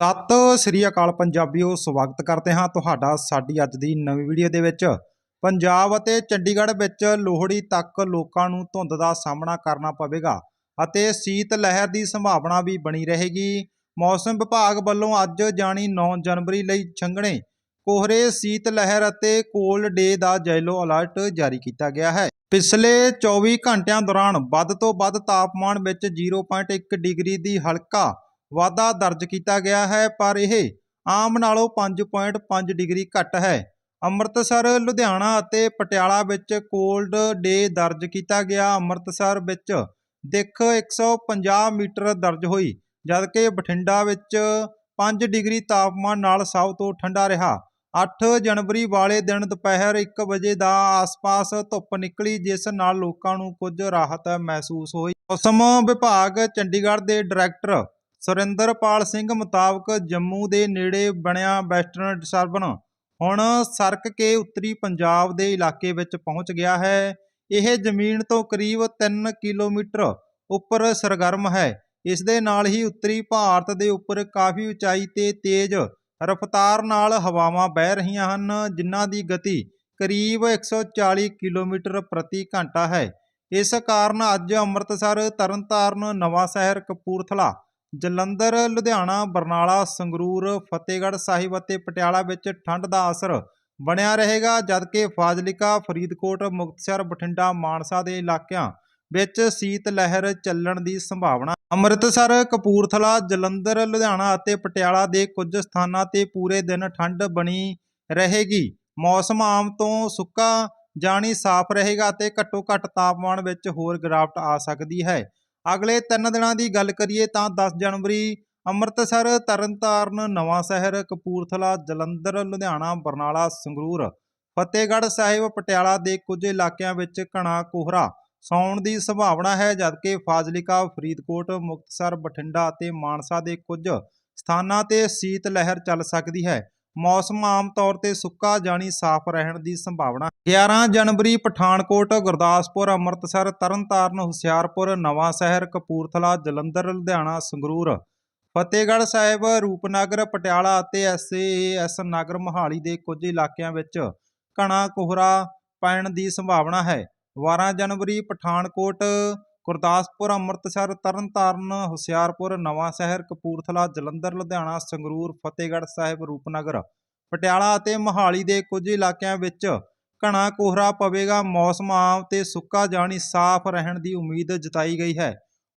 ਸਤਿ ਸ੍ਰੀ ਅਕਾਲ ਪੰਜਾਬੀਓ, ਸਵਾਗਤ ਕਰਦੇ ਹਾਂ ਤੁਹਾਡਾ ਸਾਡੀ ਅੱਜ ਦੀ ਨਵੀਂ ਵੀਡੀਓ ਦੇ ਵਿੱਚ। ਪੰਜਾਬ ਅਤੇ ਚੰਡੀਗੜ੍ਹ ਵਿੱਚ ਲੋਹੜੀ ਤੱਕ ਲੋਕਾਂ ਨੂੰ ਧੁੰਦ ਦਾ ਸਾਹਮਣਾ ਕਰਨਾ ਪਵੇਗਾ ਅਤੇ ਸੀਤ ਲਹਿਰ ਦੀ ਸੰਭਾਵਨਾ ਵੀ ਬਣੀ ਰਹੇਗੀ। ਮੌਸਮ ਵਿਭਾਗ ਵੱਲੋਂ ਅੱਜ ਜਾਣੀ 9 ਜਨਵਰੀ ਲਈ ਛੰਗਣੇ, ਕੋਹਰੇ, ਸੀਤ ਲਹਿਰ ਅਤੇ ਕੋਲਡ ਡੇ ਦਾ ਜੈਲੋ ਅਲਰਟ ਜਾਰੀ ਕੀਤਾ ਗਿਆ ਹੈ। ਪਿਛਲੇ 24 ਘੰਟਿਆਂ ਦੌਰਾਨ ਵੱਧ ਤੋਂ ਵੱਧ ਤਾਪਮਾਨ ਵਿੱਚ 0.1 ਡਿਗਰੀ ਦੀ ਹਲਕਾ ਵਾਧਾ ਦਰਜ ਕੀਤਾ ਗਿਆ ਹੈ, ਪਰ ਇਹ ਆਮ ਨਾਲੋਂ 5.5 ਡਿਗਰੀ ਘੱਟ ਹੈ। ਅੰਮ੍ਰਿਤਸਰ, ਲੁਧਿਆਣਾ ਅਤੇ ਪਟਿਆਲਾ ਵਿੱਚ ਕੋਲਡ ਡੇ ਦਰਜ ਕੀਤਾ ਗਿਆ। ਅੰਮ੍ਰਿਤਸਰ ਵਿੱਚ ਦਿੱਖ 150 ਮੀਟਰ ਦਰਜ ਹੋਈ, ਜਦਕਿ ਬਠਿੰਡਾ ਵਿੱਚ 5 ਡਿਗਰੀ ਤਾਪਮਾਨ ਨਾਲ ਸਭ ਤੋਂ ਠੰਡਾ ਰਿਹਾ। 8 ਜਨਵਰੀ ਵਾਲੇ ਦਿਨ ਦੁਪਹਿਰ 1 ਵਜੇ ਦਾ ਆਸ-ਪਾਸ ਧੁੱਪ ਨਿਕਲੀ, ਜਿਸ ਨਾਲ ਲੋਕਾਂ ਨੂੰ ਕੁਝ ਰਾਹਤ ਮਹਿਸੂਸ ਹੋਈ। ਮੌਸਮ ਵਿਭਾਗ ਚੰਡੀਗੜ੍ਹ ਦੇ ਡਾਇਰੈਕਟਰ ਸੁਰਿੰਦਰਪਾਲ ਸਿੰਘ ਮੁਤਾਬਕ ਜੰਮੂ ਦੇ ਨੇੜੇ ਬਣਿਆ ਵੈਸਟਰਨ ਡਿਸਟਰਬਨ ਹੁਣ ਸਰਕ ਕੇ ਉੱਤਰੀ ਪੰਜਾਬ ਦੇ ਇਲਾਕੇ ਵਿੱਚ ਪਹੁੰਚ ਗਿਆ ਹੈ। ਇਹ ਜ਼ਮੀਨ ਤੋਂ ਕਰੀਬ 3 ਕਿਲੋਮੀਟਰ ਉੱਪਰ ਸਰਗਰਮ ਹੈ। ਇਸ ਦੇ ਨਾਲ ਹੀ ਉੱਤਰੀ ਭਾਰਤ ਦੇ ਉੱਪਰ ਕਾਫੀ ਉਚਾਈ ਤੇ ਤੇਜ਼ ਰਫ਼ਤਾਰ ਨਾਲ ਹਵਾਵਾਂ ਵਹਿ ਰਹੀਆਂ ਹਨ, ਜਿਨ੍ਹਾਂ ਦੀ ਗਤੀ ਕਰੀਬ 140 ਕਿਲੋਮੀਟਰ ਪ੍ਰਤੀ ਘੰਟਾ ਹੈ। ਇਸ ਕਾਰਨ ਅੱਜ ਅੰਮ੍ਰਿਤਸਰ, ਤਰਨਤਾਰਨ ਨਵਾਂ ਸ਼ਹਿਰ ਕਪੂਰਥਲਾ ਜਲੰਧਰ, ਲੁਧਿਆਣਾ, ਬਰਨਾਲਾ, ਸੰਗਰੂਰ, ਫਤਿਹਗੜ੍ਹ ਸਾਹਿਬ ਅਤੇ ਪਟਿਆਲਾ ਵਿੱਚ ਠੰਡ ਦਾ ਅਸਰ ਬਣਿਆ ਰਹੇਗਾ, ਜਦਕਿ ਫਾਜ਼ਿਲਕਾ, ਫਰੀਦਕੋਟ, ਮੁਕਤਸਰ, ਬਠਿੰਡਾ, ਮਾਨਸਾ ਦੇ ਇਲਾਕਿਆਂ ਵਿੱਚ ਸੀਤ ਲਹਿਰ ਚੱਲਣ ਦੀ ਸੰਭਾਵਨਾ ਅੰਮ੍ਰਿਤਸਰ, ਕਪੂਰਥਲਾ, ਜਲੰਧਰ, ਲੁਧਿਆਣਾ ਅਤੇ ਪਟਿਆਲਾ ਦੇ ਕੁਝ ਸਥਾਨਾਂ ਤੇ ਪੂਰੇ ਦਿਨ ਠੰਡ ਬਣੀ ਰਹੇਗੀ। ਮੌਸਮ ਆਮ ਤੋਂ ਸੁੱਕਾ ਜਾਣੀ ਸਾਫ਼ ਰਹੇਗਾ ਅਤੇ ਘੱਟੋ ਘੱਟ ਤਾਪਮਾਨ ਵਿੱਚ ਹੋਰ ਗਿਰਾਵਟ ਆ ਸਕਦੀ ਹੈ। ਅਗਲੇ 3 ਦਿਨਾਂ ਦੀ ਗੱਲ ਕਰੀਏ ਤਾਂ 10 ਜਨਵਰੀ, ਅੰਮ੍ਰਿਤਸਰ, ਤਰਨਤਾਰਨ, ਨਵਾਂ ਸ਼ਹਿਰ, ਕਪੂਰਥਲਾ, ਜਲੰਧਰ, ਲੁਧਿਆਣਾ, ਬਰਨਾਲਾ, ਸੰਗਰੂਰ, ਫਤਿਹਗੜ੍ਹ ਸਾਹਿਬ, ਪਟਿਆਲਾ ਦੇ ਕੁਝ ਇਲਾਕਿਆਂ ਵਿੱਚ ਘਣਾ ਕੋਹਰਾ ਸੌਣ ਦੀ ਸੰਭਾਵਨਾ ਹੈ, ਜਦਕਿ ਫਾਜ਼ਿਲਕਾ, ਫਰੀਦਕੋਟ, ਮੁਕਤਸਰ, ਬਠਿੰਡਾ ਅਤੇ ਮਾਨਸਾ ਦੇ ਕੁਝ ਸਥਾਨਾਂ ਤੇ ਸੀਤ ਲਹਿਰ ਚੱਲ ਸਕਦੀ ਹੈ। ਮੌਸਮ ਆਮ ਤੌਰ ਤੇ ਸੁੱਕਾ ਜਾਣੀ ਸਾਫ਼ ਰਹਿਣ ਦੀ ਸੰਭਾਵਨਾ। 11 ਜਨਵਰੀ, ਪਠਾਨਕੋਟ, ਗੁਰਦਾਸਪੁਰ, ਅੰਮ੍ਰਿਤਸਰ, ਤਰਨਤਾਰਨ, ਹੁਸ਼ਿਆਰਪੁਰ, ਨਵਾਂ ਸ਼ਹਿਰ, ਕਪੂਰਥਲਾ, ਜਲੰਧਰ, ਲੁਧਿਆਣਾ, ਸੰਗਰੂਰ। ਫਤਿਹਗੜ੍ਹ ਸਾਹਿਬ, ਰੂਪਨਗਰ, ਪਟਿਆਲਾ ਅਤੇ ਐਸਏਐਸ ਨਗਰ ਮੋਹਾਲੀ ਦੇ ਕੁਝ ਇਲਾਕਿਆਂ ਵਿੱਚ ਘਣਾ ਕੋਹਰਾ ਪੈਣ ਦੀ ਸੰਭਾਵਨਾ ਹੈ। 12 ਜਨਵਰੀ, ਪਠਾਨਕੋਟ ਗੁਰਦਾਸਪੁਰ, ਅੰਮ੍ਰਿਤਸਰ, ਤਰਨਤਾਰਨ, ਹੁਸ਼ਿਆਰਪੁਰ ਨਵਾਂ ਸ਼ਹਿਰ ਕਪੂਰਥਲਾ, ਜਲੰਧਰ, ਲੁਧਿਆਣਾ, ਸੰਗਰੂਰ, ਫਤਿਹਗੜ੍ਹ ਸਾਹਿਬ, ਰੂਪਨਗਰ, ਪਟਿਆਲਾ ਅਤੇ ਮੋਹਾਲੀ ਦੇ ਕੁਝ ਇਲਾਕਿਆਂ ਵਿੱਚ ਘਣਾ ਕੋਹਰਾ ਪਵੇਗਾ। ਮੌਸਮ ਆਮ ਤੇ ਸੁੱਕਾ ਜਾਣੀ ਸਾਫ਼ ਰਹਿਣ ਦੀ ਉਮੀਦ ਜਤਾਈ ਗਈ ਹੈ।